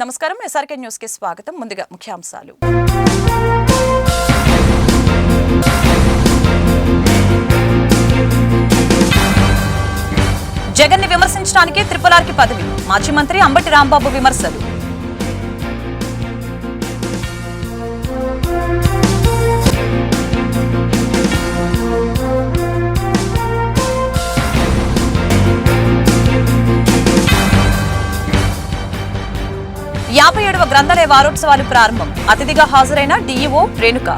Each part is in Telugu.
నమస్కారం. ఎస్ఆర్కే న్యూస్కి స్వాగతం. ముందుగా ముఖ్యాంశాలు. జగన్ని విమర్శించడానికి త్రిపులార్కి పదవి. మాజీ మంత్రి అంబటి రాంబాబు విమర్శలు. యాభై గ్రంథాలయ వారోత్సవాలు ప్రారంభం. అతిథిగా హాజరైన డీఈఓ రేణుక.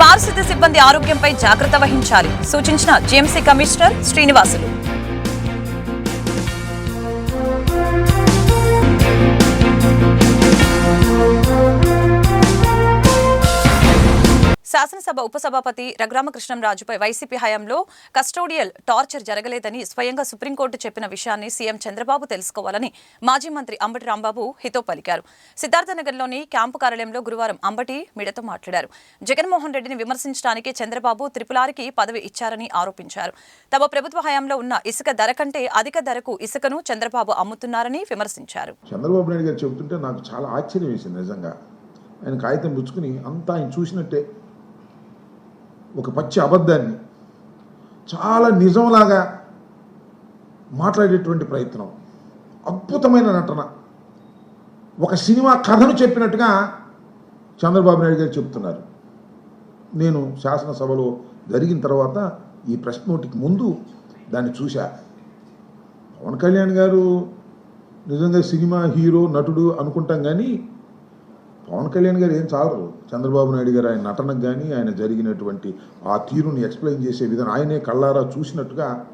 పారిశుద్ధ్య సిబ్బంది ఆరోగ్యంపై జాగ్రత్త వహించాలి సూచించిన జీఎంసీ కమిషనర్ శ్రీనివాసులు. శాసనసభ ఉపసభాపతి రఘురామకృష్ణంరాజుపై వైసీపీ హయాంలో కస్టోడియల్ టార్చర్ జరగలేదని స్వయంగా సుప్రీంకోర్టు చెప్పిన విషయాన్ని సీఎం చంద్రబాబు తెలుసుకోవాలని మాజీ మంత్రి అంబటి రాంబాబు హితో పలికారు. సిద్ధార్థనగర్లోని క్యాంపు కార్యాలయంలో గురువారం అంబటి మీడియాతో మాట్లాడారు. జగన్మోహన్ రెడ్డిని విమర్శించడానికి చంద్రబాబు త్రిపులారికి పదవి ఇచ్చారని ఆరోపించారు. తమ ప్రభుత్వ హయాంలో ఉన్న ఇసుక ధర కంటే అధిక ధరకు ఇసుకను చంద్రబాబు అమ్ముతున్నారని విమర్శించారు. చంద్రబాబు నాయుడు గారు చెబుతుంటే నాకు చాలా ఆశ్చర్యం వేసింది నిజంగా. ఆయన కాగితం పుచ్చుకుని అంతా ఆయన చూసినట్టే ఒక పచ్చి అబద్ధాన్ని చాలా నిజంలాగా మాట్లాడేటువంటి ప్రయత్నం. అద్భుతమైన నటన. ఒక సినిమా కథను చెప్పినట్టుగా చంద్రబాబు నాయుడు గారు చెప్తున్నారు నేను శాసనసభలో జరిగిన తర్వాత ఈ ప్రెస్ నోటికి ముందు దాన్ని చూశా. పవన్ కళ్యాణ్ గారు నిజంగా సినిమా హీరో నటుడు అనుకుంటాం కానీ పవన్ కళ్యాణ్ గారు ఏం చాలరు చంద్రబాబు నాయుడు గారు ఆయన నటనకు కానీ ఆయన జరిగినటువంటి ఆ తీరుని ఎక్స్ప్లెయిన్ చేసే విధానం ఆయనే కళ్ళారా చూసినట్టుగా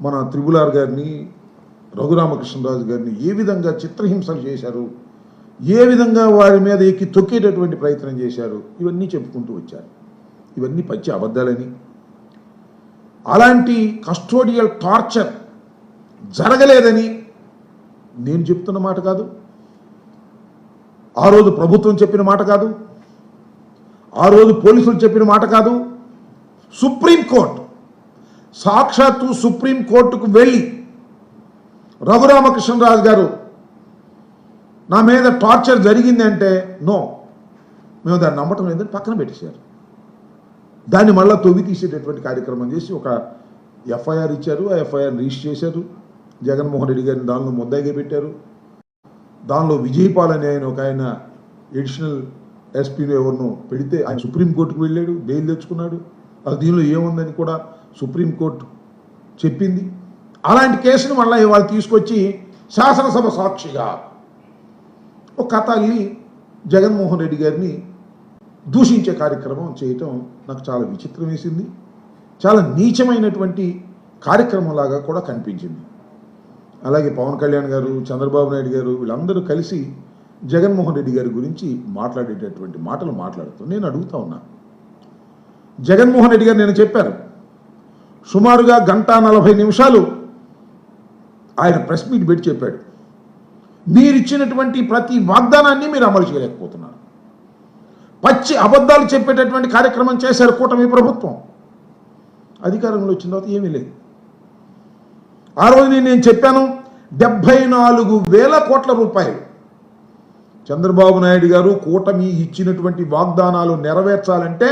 మన త్రిబులార్ గారిని రఘురామకృష్ణరాజు గారిని ఏ విధంగా చిత్రహింసలు చేశారు? ఏ విధంగా వారి మీద ఎక్కి తొక్కేటటువంటి ప్రయత్నం చేశారు? ఇవన్నీ చెప్పుకుంటూ వచ్చారు. ఇవన్నీ పచ్చి అబద్ధాలని. అలాంటి కస్టోడియల్ టార్చర్ జరగలేదని నేను చెప్తున్న మాట కాదు. ఆ రోజు ప్రభుత్వం చెప్పిన మాట కాదు. ఆ రోజు పోలీసులు చెప్పిన మాట కాదు. సుప్రీంకోర్టు సాక్షాత్తు సుప్రీంకోర్టుకు వెళ్ళి రఘురామకృష్ణరాజు గారు నా మీద టార్చర్ జరిగింది అంటే నో. మేము దాన్ని నమ్మటం లేదని పక్కన పెట్టేశారు. దాన్ని మళ్ళీ తొవ్వి తీసేటటువంటి కార్యక్రమం చేసి ఒక ఎఫ్ఐఆర్ ఇచ్చారు. ఆ ఎఫ్ఐఆర్ రిజిస్టర్ చేశారు. జగన్మోహన్ రెడ్డి గారిని దానిలో ముద్దాయిగా పెట్టారు. దానిలో విజయపాల్ అనే ఆయన ఒక ఆయన ఎడిషనల్ ఎస్పీలో ఎవరినో పెడితే ఆయన సుప్రీంకోర్టుకు వెళ్ళాడు బెయిల్ తెచ్చుకున్నాడు. అది దీనిలో ఏముందని కూడా సుప్రీంకోర్టు చెప్పింది. అలాంటి కేసును మళ్ళీ వాళ్ళు తీసుకొచ్చి శాసనసభ సాక్షిగా ఒక కథ అల్లి జగన్మోహన్ రెడ్డి గారిని దూషించే కార్యక్రమం చేయటం నాకు చాలా విచిత్రం వేసింది. చాలా నీచమైనటువంటి కార్యక్రమంలాగా కూడా కనిపించింది. అలాగే పవన్ కళ్యాణ్ గారు చంద్రబాబు నాయుడు గారు వీళ్ళందరూ కలిసి జగన్మోహన్ రెడ్డి గారి గురించి మాట్లాడేటటువంటి మాటలు మాట్లాడుతూ నేను అడుగుతా ఉన్నా. జగన్మోహన్ రెడ్డి గారు నేను చెప్పారు సుమారుగా గంట నలభై నిమిషాలు ఆయన ప్రెస్ మీట్ పెట్టి చెప్పాడు. మీరు ఇచ్చినటువంటి ప్రతి వాగ్దానాన్ని మీరు అమలు చేయలేకపోతున్నారు. పచ్చి అబద్ధాలు చెప్పేటటువంటి కార్యక్రమం చేశారు కూటమి ప్రభుత్వం. అధికారంలో వచ్చిన తర్వాత ఏమీ లేదు. ఆ రోజు నేను చెప్పాను డెబ్భై నాలుగు వేల కోట్ల రూపాయలు. చంద్రబాబు నాయుడు గారు కూటమి ఇచ్చినటువంటి వాగ్దానాలు నెరవేర్చాలంటే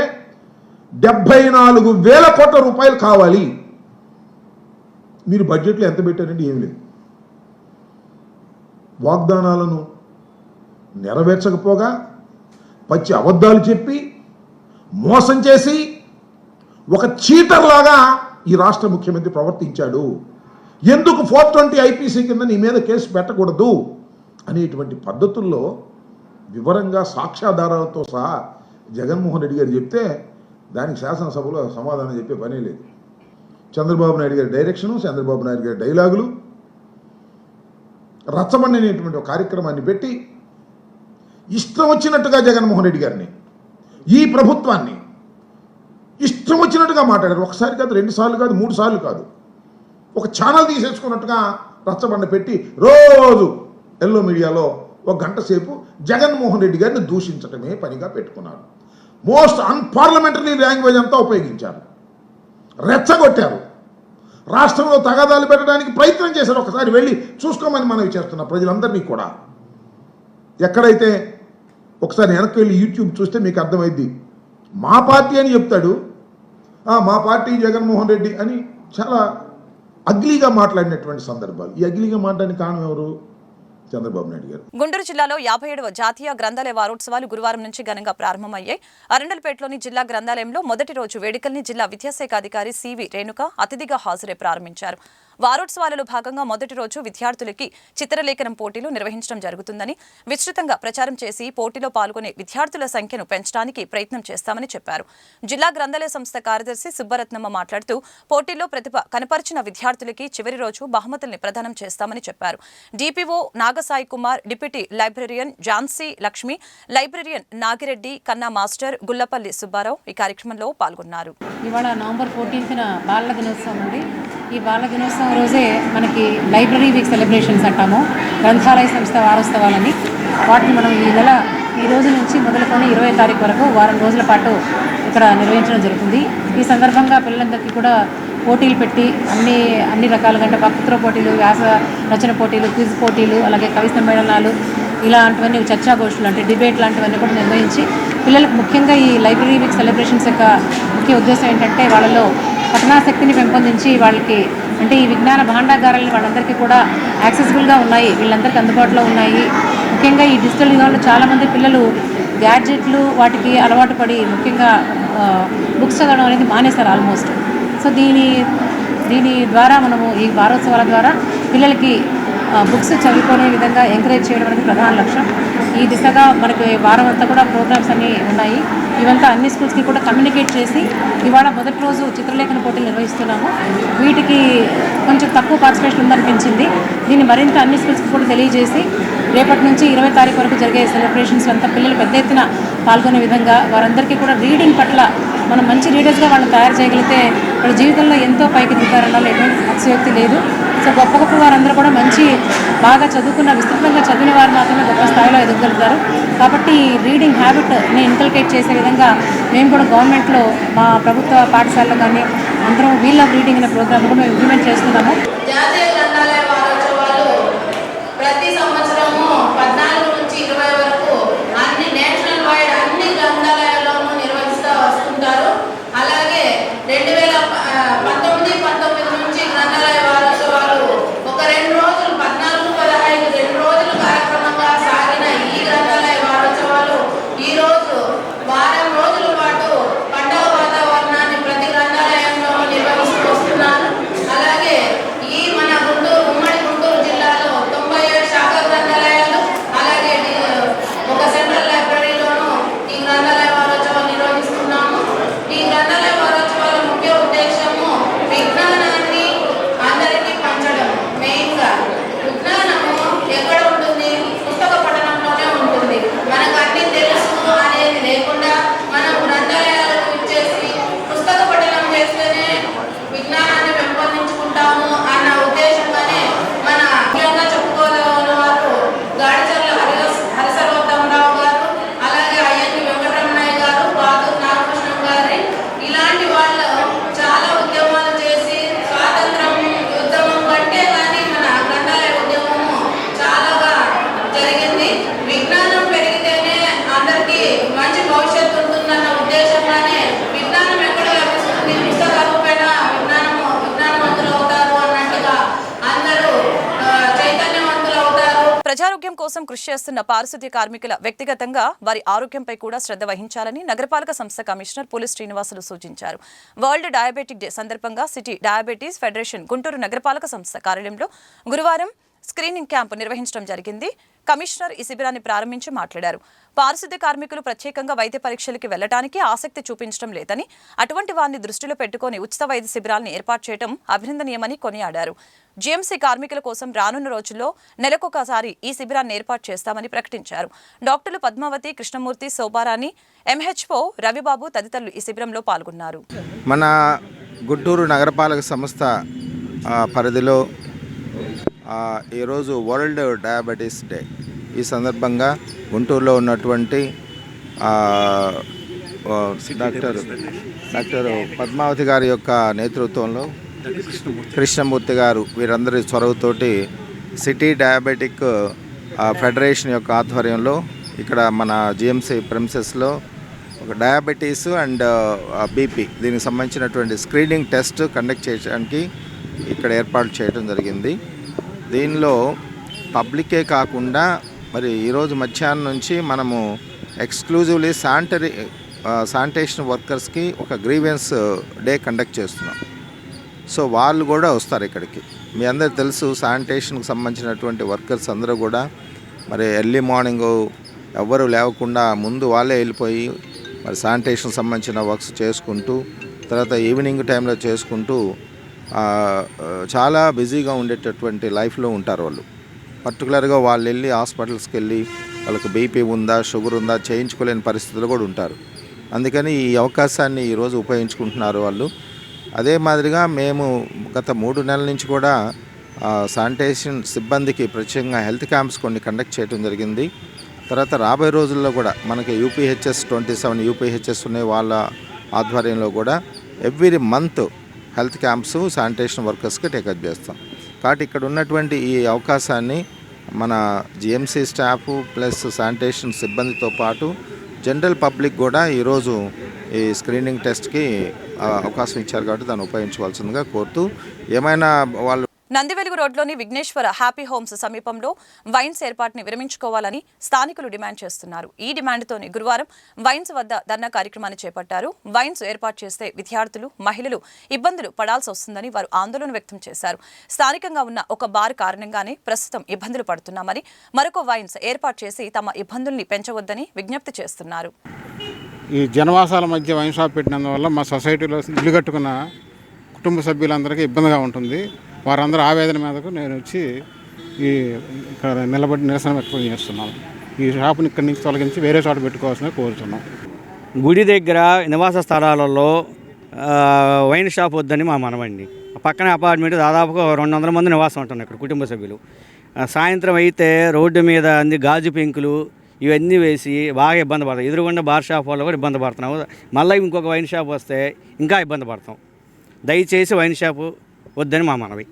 డెబ్భై నాలుగు వేల కోట్ల రూపాయలు కావాలి. మీరు బడ్జెట్లో ఎంత పెట్టారండి ఏమి లేదు. వాగ్దానాలను నెరవేర్చకపోగా పచ్చి అబద్ధాలు చెప్పి మోసం చేసి ఒక చీటర్లాగా ఈ రాష్ట్ర ముఖ్యమంత్రి ప్రవర్తించాడు. ఎందుకు ఫోర్ ట్వంటీ ఐపీసీ కింద నీ మీద కేసు పెట్టకూడదు? అనేటువంటి పద్ధతుల్లో వివరంగా సాక్ష్యాధారాలతో సహా జగన్మోహన్ రెడ్డి గారు చెప్తే దానికి శాసనసభలో సమాధానం చెప్పే పనే లేదు. చంద్రబాబు నాయుడు గారి డైరెక్షను చంద్రబాబు నాయుడు గారి డైలాగులు రచ్చబండినటువంటి ఒక కార్యక్రమాన్ని పెట్టి ఇష్టం వచ్చినట్టుగా జగన్మోహన్ రెడ్డి గారిని ఈ ప్రభుత్వాన్ని ఇష్టం వచ్చినట్టుగా మాట్లాడారు. ఒకసారి కాదు రెండు సార్లు కాదు మూడు సార్లు కాదు. ఒక ఛానల్ తీసేసుకున్నట్టుగా రచ్చబండ పెట్టి రోజు ఎల్లో మీడియాలో ఒక గంట సేపు జగన్మోహన్ రెడ్డి గారిని దూషించటమే పనిగా పెట్టుకున్నారు. మోస్ట్ అన్పార్లమెంటరీ లాంగ్వేజ్ అంతా ఉపయోగించారు. రెచ్చగొట్టారు. రాష్ట్రంలో తగాదాలు పెట్టడానికి ప్రయత్నం చేశారు. ఒకసారి వెళ్ళి చూసుకోమని మనవి చేస్తున్న ప్రజలందరినీ కూడా. ఎక్కడైతే ఒకసారి వెనక్కి వెళ్ళి యూట్యూబ్ చూస్తే మీకు అర్థమైంది మా పార్టీ అని చెప్తాడు. మా పార్టీ జగన్మోహన్ రెడ్డి అని చాలా అగ్లీగా మాట్లాడినటువంటి సందర్భాలు. ఈ అగ్లీగా మాట్లాడిన కారణం ఎవరు? చంద్రబాబు నాయుడు గారు. గుంటూరు జిల్లాలో యాభై ఏడవ జాతీయ గ్రంథాలయ వారోత్సవాలు గురువారం నుంచి ఘనంగా ప్రారంభమయ్యాయి. అరండల్పేటలోని జిల్లా గ్రంథాలయంలో మొదటి రోజు వేడుకల్ని జిల్లా విద్యాశాఖ అధికారి సివి రేణుక అతిథిగా హాజరై ప్రారంభించారు. వారోత్సవాలలో భాగంగా మొదటి రోజు విద్యార్థులకి చిత్రలేఖనం పోటీలు నిర్వహించడం జరుగుతుందని విస్తృతంగా ప్రచారం చేసి పోటీలో పాల్గొనే విద్యార్థుల సంఖ్యను పెంచడానికి ప్రయత్నం చేస్తామని చెప్పారు. జిల్లా గ్రంథాలయ సంస్థ కార్యదర్శి సుబ్బరత్నమ్మ మాట్లాడుతూ పోటీలో ప్రతిభ కనపరిచిన విద్యార్థులకి చివరి రోజు బహుమతుల్ని ప్రదానం చేస్తామని చెప్పారు. DPO Nagasai Kumar deputy librarian Jhansi Lakshmi librarian Nagireddy Kanna master Gullapalli Subbarao ఈ కార్యక్రమంలో పాల్గొన్నారు. ఇవాళ నవంబర్ ఫోర్టీన్త్న బాలల దినోత్సవం అండి ఈ బాల దినోత్సవం రోజే మనకి లైబ్రరీ వీక్ సెలబ్రేషన్స్ అంటాము. గ్రంథాలయ సంస్థ వారోత్సవాలని. వాటిని మనం ఈ నెల ఈ రోజు నుంచి మొదలుకొని ఇరవై తారీఖు వరకు వారం రోజుల పాటు ఇక్కడ నిర్వహించడం జరుగుతుంది. ఈ సందర్భంగా పిల్లలందరికీ కూడా పోటీలు పెట్టి అన్ని అన్ని రకాలుగా అంటే వక్తృత్వ పోటీలు వ్యాస రచన పోటీలు క్విజ్ పోటీలు అలాగే కవి సమ్మేళనాలు ఇలాంటివన్నీ చర్చాగోష్ఠులు అంటే డిబేట్ లాంటివన్నీ కూడా నిర్వహించి పిల్లలకు ముఖ్యంగా ఈ లైబ్రరీ వీక్ సెలబ్రేషన్స్ యొక్క ముఖ్య ఉద్దేశం ఏంటంటే వాళ్ళలో పఠనాశక్తిని పెంపొందించి వాళ్ళకి అంటే ఈ విజ్ఞాన భాండాగారాలు వాళ్ళందరికీ కూడా యాక్సెసిబుల్గా ఉన్నాయి వీళ్ళందరికీ అందుబాటులో ఉన్నాయి. ముఖ్యంగా ఈ డిజిటల్ యుగంలో చాలామంది పిల్లలు గ్యాడ్జెట్లు వాటికి అలవాటు పడి ముఖ్యంగా బుక్స్ చదవడం అనేది మానేస్తారు ఆల్మోస్ట్. సో దీని దీని ద్వారా మనము ఈ వారోత్సవాల ద్వారా పిల్లలకి బుక్స్ చదువుకునే విధంగా ఎంకరేజ్ చేయడం అనేది ప్రధాన లక్ష్యం. ఈ దిశగా మనకి వారం అంతా కూడా ప్రోగ్రామ్స్ అన్నీ ఉన్నాయి. ఇవంతా అన్ని స్కూల్స్కి కూడా కమ్యూనికేట్ చేసి ఇవాళ మొదటి రోజు చిత్రలేఖన పోటీలు నిర్వహిస్తున్నాము. వీటికి కొంచెం తక్కువ పార్టిసిపేషన్ ఉందనిపించింది. దీన్ని మరింత అన్ని స్కూల్స్కి కూడా తెలియజేసి రేపటి నుంచి ఇరవై తారీఖు వరకు జరిగే సెలబ్రేషన్స్ అంతా పిల్లలు పెద్ద ఎత్తున పాల్గొనే విధంగా వారందరికీ కూడా రీడింగ్ పట్ల మనం మంచి లీడర్స్గా వాళ్ళని తయారు చేయగలిగితే వాళ్ళ జీవితంలో ఎంతో పైకి దిగుతారన్న ఎటువంటి అతిశయోక్తి లేదు. సో గొప్ప గొప్ప వారందరూ కూడా మంచి బాగా చదువుకున్న విస్తృతంగా చదివిన వారు మాత్రమే గొప్ప స్థాయిలో ఎదగలుగుతారు కాబట్టి రీడింగ్ హ్యాబిట్ని ఇన్కల్కేట్ చేసే విధంగా మేము కూడా గవర్నమెంట్లో మా ప్రభుత్వ పాఠశాలలో కానీ అందరం వీల్ ఆఫ్ రీడింగ్ అనే ప్రోగ్రామ్ కూడా మేము ఇంప్లిమెంట్ చేస్తున్నాము జాతీయ గ్రంథాలయ వారోత్సవాలు ప్రతి సంవత్సరము పద్నాలుగు నుంచి ఇరవై వరకు అన్ని నేషనల్ వైడ్ అన్ని గ్రంథాలయాల్లోనూ నిర్వహిస్తూ వస్తుంటారు అలాగే రెండు వేల పంతొమ్మిది పంతొమ్మిది నుంచి గ్రంథాలయ వారోత్సవాలు ఒక రెండు రోజులు పద్నాలుగు పదహైదు రెండు రోజులు కార్యక్రమంగా సాగిన ఈ గ్రంథాలయ వారోత్సవాలు ఈ రోజు వారం రోజుల పాటు పండగ వాతావరణాన్ని ప్రతి గ్రంథాలయంలోనూ నిర్వహిస్తూ వస్తున్నారు అలాగే ఈ మన గుంటూరు ఉమ్మడి గుంటూరు జిల్లాలో తొంభై ఏడు శాఖ గ్రంథాలయాలు అలాగే డి- ఒక సెంట్రల్ లైబ్రరీలోనూ ఈ గ్రంథాలయ వారోత్సవాలు నిర్వహిస్తున్నాము ఈ గ్రంథాలయ వారోత్సవాల ముఖ్య ఉద్దేశము విజ్ఞానాన్ని అందరికీ పంచడం మెయిన్గా విజ్ఞానము ఎక్కడ ఉంటుంది పుస్తక పఠనంలోనే ఉంటుంది మనకు అన్ని తెలుసు అనేది లేకుండా మనం గ్రంథాలయాలకు ఇచ్చేసి పుస్తక పఠనం చేస్తేనే విజ్ఞానాన్ని పెంపొందించుకుంటాము అన్న ఉద్దేశంగానే మన ముఖ్యంగా చెప్పుకోదగిన వారు గాడిచర్ల హరి హరిసర్వోత్తమరావు గారు అలాగే అయ్యంకి వెంకటరమణయ్య గారు పాతూరు నాగకృష్ణం గారి ఇలాంటి వాళ్ళు చాలా ఉద్యమాలు చేసి స్వాతంత్రం ఉద్యమం కంటే కానీ మన గ్రంథాలయ ఉద్యమము చాలాగా జరిగింది విజ్ఞానం పెరిగితేనే అందరికీ మంచి భవిష్యత్తు ఉంటుందన్న ఉద్దేశంగానే విజ్ఞానం ఎక్కడ లభిస్తుంది పుస్తక రూపేణ విజ్ఞానము విజ్ఞానవంతులు అవుతారు అన్నట్టుగా అందరూ ఆ, చైతన్యవంతులు అవుతారు ప్రజారోగ్యం కోసం కృషి చేస్తున్న పారిశుద్ధ్య కార్మికుల వ్యక్తిగతంగా వారి ఆరోగ్యంపై కూడా శ్రద్ధ వహించాలని నగరపాలక సంస్థ కమిషనర్ పులి శ్రీనివాసులు సూచించారు. వరల్డ్ డయాబెటిక్ డే సందర్భంగా సిటీ డయాబెటీస్ ఫెడరేషన్ గుంటూరు నగరపాలక సంస్థ కార్యాలయంలో గురువారం స్క్రీనింగ్ క్యాంపు నిర్వహించడం జరిగింది. కమిషనర్ ఈ శిబిరాన్ని ప్రారంభించి మాట్లాడారు. పారిశుద్ధ్య కార్మికులు ప్రత్యేకంగా వైద్య పరీక్షలకి వెళ్ళడానికి ఆసక్తి చూపించడం లేదని అటువంటి వారిని దృష్టిలో పెట్టుకుని ఉచిత వైద్య శిబిరాలను ఏర్పాటు చేయడం అభినందనీయమని కొనియాడారు. జీఎంసీ కార్మికుల కోసం రానున్న రోజుల్లో నెలకొకసారి ఈ శిబిరాన్ని ఏర్పాటు చేస్తామని ప్రకటించారు. డాక్టర్లు పద్మావతి కృష్ణమూర్తి శోభారాణి ఎంహెచ్ఓ రవిబాబు తదితరులు ఈ శిబిరంలో పాల్గొన్నారు. మన గుంటూరు నగరపాలక సంస్థ పరిధిలో ఈరోజు వరల్డ్ డయాబెటీస్ డే. ఈ సందర్భంగా గుంటూరులో ఉన్నటువంటి డాక్టర్ డాక్టర్ పద్మావతి గారి యొక్క నేతృత్వంలో కృష్ణమూర్తి గారు వీరందరి చొరవతోటి సిటీ డయాబెటిక్ ఫెడరేషన్ యొక్క ఆధ్వర్యంలో ఇక్కడ మన జిఎంసీ ప్రిమ్సెస్లో ఒక డయాబెటీస్ అండ్ బీపీ దీనికి సంబంధించినటువంటి స్క్రీనింగ్ టెస్ట్ కండక్ట్ చేయడానికి ఇక్కడ ఏర్పాటు చేయడం జరిగింది. దీనిలో పబ్లికే కాకుండా మరి ఈరోజు మధ్యాహ్నం నుంచి మనము ఎక్స్క్లూజివ్లీ శానిటరీ శానిటేషన్ వర్కర్స్కి ఒక గ్రీవెన్స్ డే కండక్ట్ చేస్తున్నాం. సో వాళ్ళు కూడా వస్తారు ఇక్కడికి. మీ అందరు తెలుసు శానిటేషన్కి సంబంధించినటువంటి వర్కర్స్ అందరూ కూడా మరి ఎర్లీ మార్నింగ్ ఎవ్వరు లేవకుండా ముందు వాళ్ళే వెళ్ళిపోయి మరి శానిటేషన్ సంబంధించిన వర్క్స్ చేసుకుంటూ తర్వాత ఈవినింగ్ టైంలో చేసుకుంటూ చాలా బిజీగా ఉండేటటువంటి లైఫ్లో ఉంటారు వాళ్ళు. పర్టికులర్గా వాళ్ళు వెళ్ళి హాస్పిటల్స్కి వెళ్ళి వాళ్ళకి బీపీ ఉందా షుగర్ ఉందా చేయించుకోలేని పరిస్థితులు కూడా ఉంటారు. అందుకని ఈ అవకాశాన్ని ఈరోజు ఉపయోగించుకుంటున్నారు వాళ్ళు. అదే మాదిరిగా మేము గత మూడు నెలల నుంచి కూడా శానిటేషన్ సిబ్బందికి ప్రత్యేకంగా హెల్త్ క్యాంప్స్ కొన్ని కండక్ట్ చేయడం జరిగింది. తర్వాత రాబోయే రోజుల్లో కూడా మనకి యూపీహెచ్ఎస్ ట్వంటీ సెవెన్ యూపీహెచ్ఎస్ ఉన్నాయి వాళ్ళ ఆధ్వర్యంలో కూడా. Every month health camps sanitation వర్కర్స్కి take up చేస్తాం. కాబట్టి ఇక్కడ ఉన్నటువంటి ఈ అవకాశాన్ని మన జిఎంసీ స్టాఫ్ ప్లస్ శానిటేషన్ సిబ్బందితో పాటు జనరల్ పబ్లిక్ కూడా ఈరోజు ఈ స్క్రీనింగ్ టెస్ట్కి అవకాశం ఇచ్చారు కాబట్టి దాన్ని ఉపయోగించవలసిందిగా కోరుతూ ఏమైనా వాళ్ళు నందివెలుగు రోడ్లోని విఘ్నేశ్వర హ్యాపీ హోమ్స్ సమీపంలో వైన్స్ ఏర్పాటుని విరమించుకోవాలని స్థానికులు డిమాండ్ చేస్తున్నారు. ఈ డిమాండ్తోనే గురువారం వైన్స్ వద్ద ధర్నా కార్యక్రమాన్ని చేపట్టారు. వైన్స్ ఏర్పాటు చేస్తే విద్యార్థులు మహిళలు ఇబ్బందులు పడాల్సి వస్తుందని వారు ఆందోళన వ్యక్తం చేశారు. స్థానికంగా ఉన్న ఒక బార్ కారణంగానే ప్రస్తుతం ఇబ్బందులు పడుతున్నామని మరొక వైన్స్ ఏర్పాటు చేసి తమ ఇబ్బందుల్ని పెంచవద్దని విజ్ఞప్తి చేస్తున్నారు. ఈ జనవాసాల మధ్య వైన్ షాప్ పెట్టినందువల్ల మా సొసైటీలో ఇల్లు కట్టుకున్న కుటుంబ సభ్యులందరికీ ఇబ్బందిగా ఉంటుంది. వారందరూ ఆవేదన మీదకు నేను వచ్చి ఈ ఇక్కడ నిలబడి నిరసన వ్యక్తం చేస్తున్నాను. ఈ షాపుని ఇక్కడి నుంచి తొలగించి వేరే చోట పెట్టుకోవాల్సిన కోరుతున్నాం గుడి దగ్గర నివాస స్థలాలలో వైన్ షాప్ వద్దని మా మనవండి పక్కన అపార్ట్మెంట్ దాదాపుగా రెండు వందల మంది నివాసం ఉంటున్నారు ఇక్కడ కుటుంబ సభ్యులు. సాయంత్రం అయితే రోడ్డు మీద అన్ని గాజు పెంకులు ఇవన్నీ వేసి బాగా ఇబ్బంది పడతాం. ఎదురుగుండా బార్ షాప్ వాళ్ళు కూడా ఇబ్బంది పడుతున్నాము మళ్ళీ ఇంకొక వైన్ షాప్ వస్తే ఇంకా ఇబ్బంది పడతాం. దయచేసి వైన్ షాపు వద్దని మా మనవి.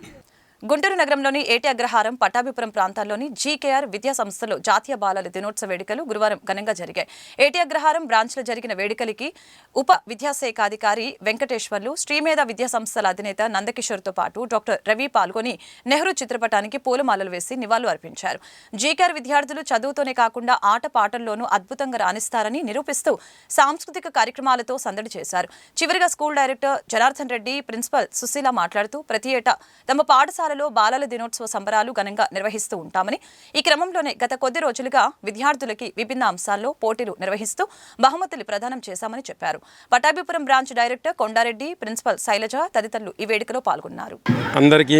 గుంటూరు నగరంలోని ఏటి అగ్రహారం పట్టాభిపురం ప్రాంతాల్లోని జీకేఆర్ విద్యా సంస్థలో జాతీయ బాలల దినోత్సవ వేడుకలు గురువారం ఘనంగా జరిగాయి. ఏటి అగ్రహారం బ్రాంచ్లో జరిగిన వేడుకలకి ఉప విద్యాశాఖాధికారి వెంకటేశ్వర్లు శ్రీమేధ విద్యా సంస్థల అధినేత నందకిషోర్తో పాటు డాక్టర్ రవి పాల్గొని నెహ్రూ చిత్రపటానికి పూలమాలలు వేసి నివాళులు అర్పించారు. జీకేఆర్ విద్యార్థులు చదువుతోనే కాకుండా ఆట పాటల్లోనూ అద్భుతంగా రాణిస్తారని నిరూపిస్తూ సాంస్కృతిక కార్యక్రమాలతో సందడి చేశారు. చివరిగా school director Janardhan Reddy principal Sushila మాట్లాడుతూ ప్రతి ఏటా తమ పాఠశాల పాఠశాలలో బాలల దినోత్సవ సంబరాలు ఘనంగా నిర్వహిస్తూ ఉంటామని ఈ క్రమంలోనే గత కొద్ది రోజులుగా విద్యార్థులకి విభిన్న అంశాల్లో పోటీలు నిర్వహిస్తూ బహుమతులు ప్రదానం చేశామని చెప్పారు. Pattabhipuram branch director Kondareddy principal Sailaja తదితరులు ఈ వేడుకలో పాల్గొన్నారు. అందరికీ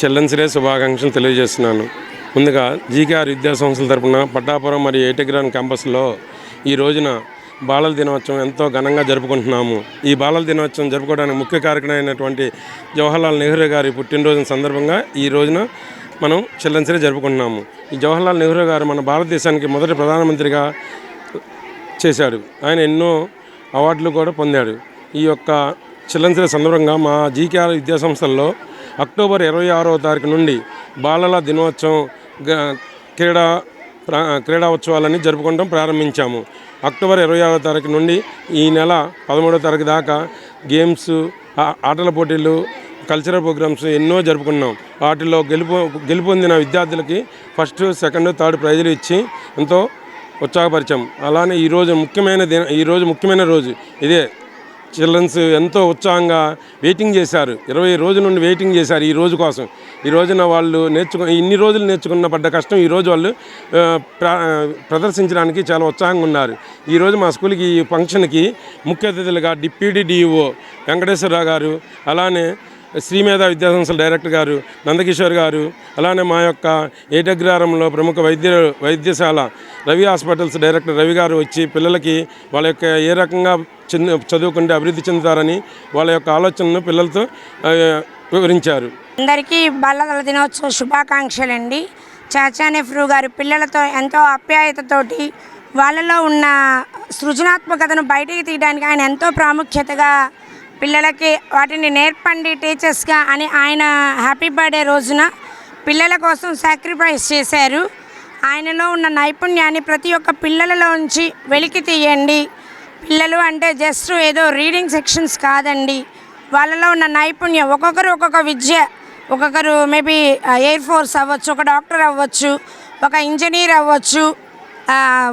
చిల్డ్రన్స్ డే శుభాకాంక్షలు తెలియజేస్తున్నాను. ముందుగా జీకేఆర్ విద్యా సంస్థల తరపున పట్టాపురం మరియు ఏటగ్రాన్ క్యాంపస్లో ఈ రోజున బాలల దినోత్సవం ఎంతో ఘనంగా జరుపుకుంటున్నాము. ఈ బాలల దినోత్సవం జరుపుకోవడానికి ముఖ్య కార్యక్రమం అయినటువంటి జవహర్లాల్ నెహ్రూ గారి పుట్టినరోజు సందర్భంగా ఈ రోజున మనం చిల్డ్రన్స్ జరుపుకుంటున్నాము. ఈ జవహర్లాల్ నెహ్రూ గారు మన భారతదేశానికి మొదటి ప్రధానమంత్రిగా చేశాడు. ఆయన ఎన్నో అవార్డులు కూడా పొందాడు. ఈ యొక్క చిల్డ్రన్స్ సందర్భంగా మా జీకేఆర్ విద్యాసంస్థల్లో అక్టోబర్ ఇరవై ఆరవ తారీఖు నుండి బాలల దినోత్సవం క్రీడా ప్రా- క్రీడా ఉత్సవాలని జరుపుకోవడం ప్రారంభించాము. అక్టోబర్ ఇరవై ఆరో తారీఖు నుండి ఈ నెల పదమూడో తారీఖు దాకా గేమ్స్ ఆటల పోటీలు కల్చరల్ ప్రోగ్రామ్స్ ఎన్నో జరుపుకున్నాం. వాటిలో గెలుపు గెలుపొందిన విద్యార్థులకి ఫస్ట్ సెకండ్ థర్డ్ ప్రైజులు ఇచ్చి ఎంతో ఉత్సాహపరిచాం. అలానే ఈరోజు ముఖ్యమైన దిన ఈరోజు ముఖ్యమైన రోజు ఇదే. చిల్డ్రన్స్ ఎంతో ఉత్సాహంగా వెయిటింగ్ చేశారు. ఇరవై రోజుల నుండి వెయిటింగ్ చేశారు ఈ రోజు కోసం. ఈ రోజున వాళ్ళు నేర్చుకు ఇన్ని రోజులు నేర్చుకున్న పడ్డ కష్టం ఈ రోజు వాళ్ళు ప్రదర్శించడానికి చాలా ఉత్సాహంగా ఉన్నారు. ఈ రోజు మా స్కూల్కి ఈ ఫంక్షన్కి ముఖ్య అతిథులుగా డిప్యూటీ డిఈఓ వెంకటేశ్వరరావు గారు అలానే శ్రీమేధ విద్యాసంస్థల డైరెక్టర్ గారు నందకిషోర్ గారు అలానే మా యొక్క ఏటగ్రారంలో ప్రముఖ వైద్య వైద్యశాల రవి హాస్పిటల్స్ డైరెక్టర్ రవి గారు వచ్చి పిల్లలకి వాళ్ళ యొక్క ఏ రకంగా చెంది చదువుకుంటే అభివృద్ధి చెందుతారని వాళ్ళ యొక్క ఆలోచనను పిల్లలతో వివరించారు. అందరికీ బాలల దినోత్సవ శుభాకాంక్షలండి. చాచా నెహ్రూ గారు పిల్లలతో ఎంతో ఆప్యాయతతోటి వాళ్ళలో ఉన్న సృజనాత్మకతను బయటికి తీయడానికి ఆయన ఎంతో ప్రాముఖ్యతగా పిల్లలకి వాటిని నేర్పండి టీచర్స్గా అని ఆయన హ్యాపీ బర్త్డే రోజున పిల్లల కోసం సాక్రిఫైస్ చేశారు. ఆయనలో ఉన్న నైపుణ్యాన్ని ప్రతి ఒక్క పిల్లలలో ఉంచి వెలికి తీయండి. పిల్లలు అంటే జస్ట్ ఏదో రీడింగ్ సెక్షన్స్ కాదండి. వాళ్ళలో ఉన్న నైపుణ్యం ఒక్కొక్కరు ఒక్కొక్క విద్య ఒక్కొక్కరు మేబీ ఎయిర్ ఫోర్స్ అవ్వచ్చు ఒక డాక్టర్ అవ్వచ్చు ఒక ఇంజనీర్ అవ్వచ్చు.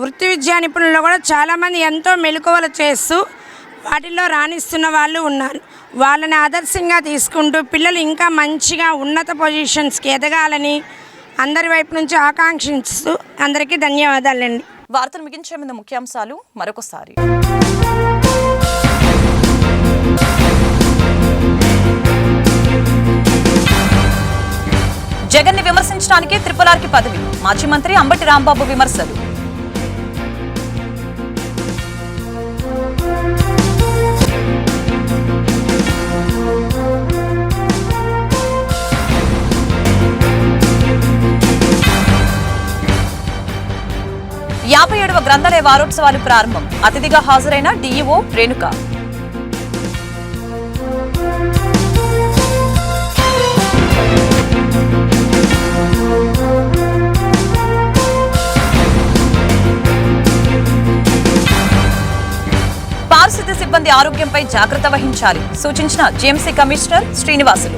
వృత్తి విద్యా నిపుణులు కూడా చాలామంది ఎంతో మెలకువలు చేస్తూ వాటిల్లో రాణిస్తున్న వాళ్ళు ఉన్నారు. వాళ్ళని ఆదర్శంగా తీసుకుంటూ పిల్లలు ఇంకా మంచిగా ఉన్నత పొజిషన్స్కి ఎదగాలని అందరి వైపు నుంచి ఆకాంక్షిస్తూ అందరికీ ధన్యవాదాలండి. వార్తలు ముగించే ముందు ముఖ్యాంశాలు మరొకసారి. జగన్ని విమర్శించడానికి త్రిపులార్కి పదవి. మాజీ మంత్రి అంబటి రాంబాబు విమర్శలు. గ్రంథాలయ వారోత్సవాలు ప్రారంభం. అతిథిగా హాజరైన డీఈఓ రేణుక. పారిశుద్ధ్య సిబ్బంది ఆరోగ్యంపై జాగ్రత్త వహించాలి సూచించిన జేఎంసీ కమిషనర్ శ్రీనివాసులు.